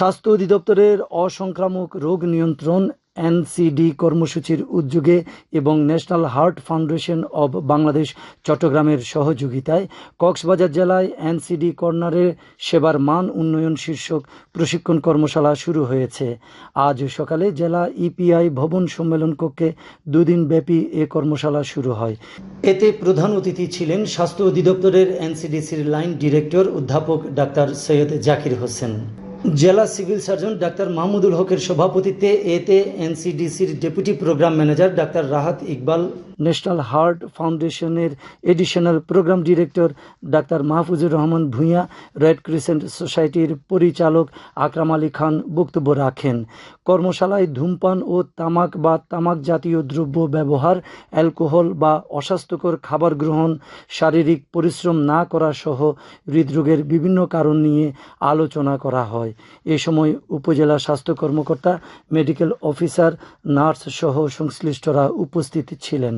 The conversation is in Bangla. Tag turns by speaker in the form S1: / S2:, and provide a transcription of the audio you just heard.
S1: স্বাস্থ্য অধিদপ্তরের অসংক্রামক রোগ নিয়ন্ত্রণ এনসিডি কর্মসূচির উদ্যোগে এবং national heart foundation of Bangladesh চট্টগ্রামের সহযোগিতায় কক্সবাজার জেলায় এনসিডি কর্নারে সেবার মান উন্নয়ন শীর্ষক প্রশিক্ষণ কর্মশালা শুরু হয়েছে। আজ সকালে জেলা ইপিআই ভবন সম্মেলন কক্ষে দুদিন ব্যাপী এ কর্মশালা শুরু হয়। এতে প্রধান অতিথি ছিলেন স্বাস্থ্য অধিদপ্তরের এনসিডিসির লাইন ডিরেক্টর অধ্যাপক ডাক্তার সৈয়দ জাকির হোসেন। জেলা সিভিল সার্জন ডাক্তার মাহমুদুল হকের সভাপতিত্বে এতে এনসিডিসির deputy programme manager doctor Rahat Iqbal, national heart ফাউন্ডেশনের additional programme director doctor Mahfuzur Rahman Bhuiyan, red crescent সোসাইটির পরিচালক আকরাম আলী খান বক্তব্য রাখেন। কর্মশালায় ধূমপান ও তামাক বা তামাক জাতীয় দ্রব্য ব্যবহার, অ্যালকোহল বা অস্বাস্থ্যকর খাবার গ্রহণ, শারীরিক পরিশ্রম না করা সহ হৃদরোগের বিভিন্ন কারণ নিয়ে আলোচনা করা হয়। এ সময় উপজেলা স্বাস্থ্য কর্মকর্তা মেডিকেল অফিসার নার্স সহ সংশ্লিষ্টরা উপস্থিত ছিলেন।